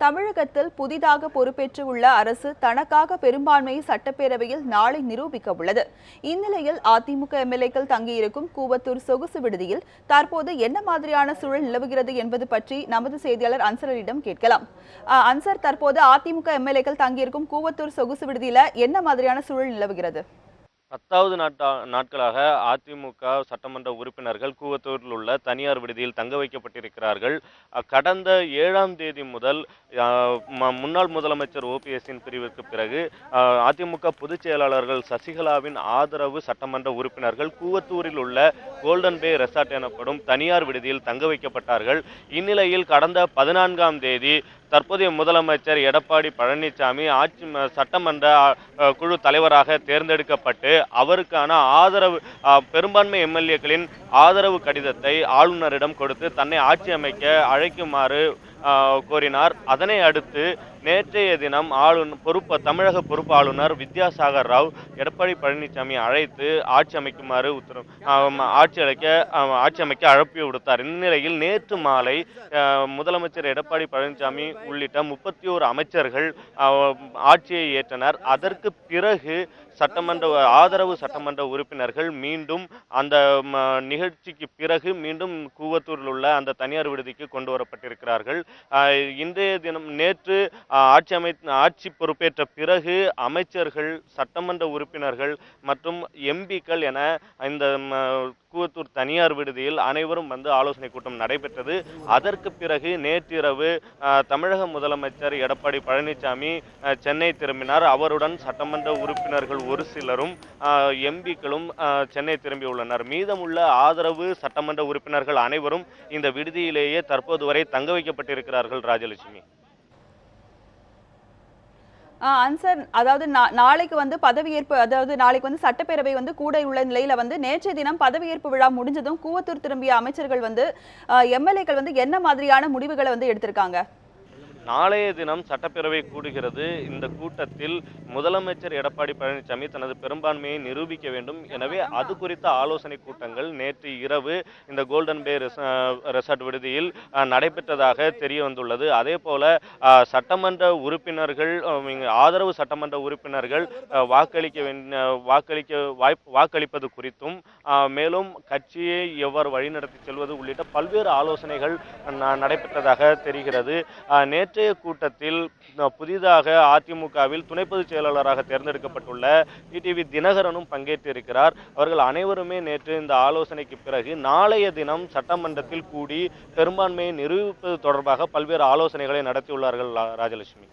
தமிழகத்தில் புதிதாக பொறுப்பேற்று உள்ள அரசு தனக்காக பெரும்பான்மையை சட்டப்பேரவையில் நாளை நிரூபிக்க உள்ளது இந்நிலையில் அதிமுக எம்எல்ஏக்கள் தங்கியிருக்கும் கூவத்தூர் சொகுசு விடுதியில் தற்போது என்ன மாதிரியான சூழல் நிலவுகிறது என்பது பற்றி நமது செய்தியாளர் அன்சரிடம் கேட்கலாம். அஹ், அன்சர் தற்போது அதிமுக எம்எல்ஏக்கள் தங்கியிருக்கும் கூவத்தூர் சொகுசு விடுதியில என்ன மாதிரியான சூழல் நிலவுகிறது? பத்தாவது நாட்டா நாட்களாக அதிமுக சட்டமன்ற உறுப்பினர்கள் கூவத்தூரில் உள்ள தனியார் விடுதியில் தங்க வைக்கப்பட்டிருக்கிறார்கள். கடந்த ஏழாம் தேதி முதல் முன்னாள் முதலமைச்சர் ஓபிஎஸ்ஸின் பிரிவுக்கு பிறகு அதிமுக பொதுச் செயலாளர்கள் சசிகலாவின் ஆதரவு சட்டமன்ற உறுப்பினர்கள் கூவத்தூரில் உள்ள கோல்டன் பே ரெசார்ட் எனப்படும் தனியார் விடுதியில் தங்க வைக்கப்பட்டார்கள். இந்நிலையில் கடந்த பதினான்காம் தேதி தற்போதைய முதலமைச்சர் எடப்பாடி பழனிசாமி ஆட்சி சட்டமன்ற குழு தலைவராக தேர்ந்தெடுக்கப்பட்டு அவருக்கான ஆதரவு பெரும்பான்மை எம்எல்ஏக்களின் ஆதரவு கடிதத்தை ஆளுநரிடம் கொடுத்து தன்னை ஆட்சி அமைக்க அழைக்குமாறு கோரினார். அதனை அடுத்து நேற்றைய தினம் ஆளுநர் பொறுப்பு தமிழக பொறுப்பு ஆளுநர் வித்யாசாகர் ராவ் எடப்பாடி பழனிசாமி அழைத்து ஆட்சி அமைக்குமாறு உத்தரவு ஆட்சி அழைக்க ஆட்சி அமைக்க அழைப்பு விடுத்தார். இந்நிலையில் நேற்று மாலை முதலமைச்சர் எடப்பாடி பழனிசாமி உள்ளிட்ட முப்பத்தி ஓரு அமைச்சர்கள் ஆட்சியை ஏற்றனர். அதற்கு பிறகு சட்டமன்ற ஆதரவு சட்டமன்ற உறுப்பினர்கள் மீண்டும் அந்த நிகழ்ச்சிக்கு பிறகு மீண்டும் கூவத்தூரில் உள்ள அந்த தனியார் விடுதிக்கு கொண்டு வரப்பட்டிருக்கிறார்கள். இன்றைய தினம் நேற்று ஆட்சி அமை ஆட்சி பொறுப்பேற்ற பிறகு அமைச்சர்கள் சட்டமன்ற உறுப்பினர்கள் மற்றும் எம்பிக்கள் என இந்த கூவத்தூர் தனியார் விடுதியில் அனைவரும் வந்து ஆலோசனை கூட்டம் நடைபெற்றது. அதற்கு பிறகு நேற்றிரவு தமிழக முதலமைச்சர் எடப்பாடி பழனிசாமி சென்னை திரும்பினார். அவருடன் சட்டமன்ற உறுப்பினர்கள் ஒரு சிலரும் எம்பிக்களும் சென்னை திரும்பியுள்ளனர் மீதமுள்ள ஆதரவு சட்டமன்ற உறுப்பினர்கள் அனைவரும் இந்த விடுதியிலேயே தற்போது வரை தங்க வைக்கப்பட்டிருக்கிறார்கள் ராஜலட்சுமி. அன்சர் அதாவது நா- நாளைக்கு வந்து பதவியேற்பு அதாவது நாளைக்கு வந்து சட்டப்பேரவை வந்து கூட உள்ள நிலையில வந்து நேற்றைய தினம் பதவியேற்பு விழா முடிஞ்சதும் கூவத்தூர் திரும்பிய அமைச்சர்கள் வந்து எம்எல்ஏக்கள் வந்து என்ன மாதிரியான முடிவுகளை வந்து எடுத்திருக்காங்க? நாளைய தினம் சட்டப்பேரவை கூடுகிறது. இந்த கூட்டத்தில் முதலமைச்சர் எடப்பாடி பழனிசாமி தனது பெரும்பான்மையை நிரூபிக்க வேண்டும். எனவே அது குறித்த ஆலோசனை கூட்டங்கள் நேற்று இரவு இந்த கோல்டன் பே ரெசார்ட் விடுதியில் நடைபெற்றதாக தெரிய வந்துள்ளது. அதே போல சட்டமன்ற உறுப்பினர்கள் ஆதரவு சட்டமன்ற உறுப்பினர்கள் வாக்களிக்க வாக்களிக்க வாய்ப்பு வாக்களிப்பது குறித்தும் மேலும் கட்சியை எவ்வாறு வழிநடத்தி செல்வது உள்ளிட்ட பல்வேறு ஆலோசனைகள் நடைபெற்றதாக தெரிகிறது. நேற்று நேற்றைய கூட்டத்தில் புதிதாக அதிமுகவில் துணை பொதுச் செயலாளராக தேர்ந்தெடுக்கப்பட்டுள்ள டிடிவி தினகரனும் பங்கேற்றிருக்கிறார். அவர்கள் அனைவருமே நேற்று இந்த ஆலோசனைக்கு பிறகு நாளைய தினம் சட்டமன்றத்தில் கூடி பெரும்பான்மையை நிரூபிப்பது தொடர்பாக பல்வேறு ஆலோசனைகளை நடத்தியுள்ளார்கள் ராஜலட்சுமி.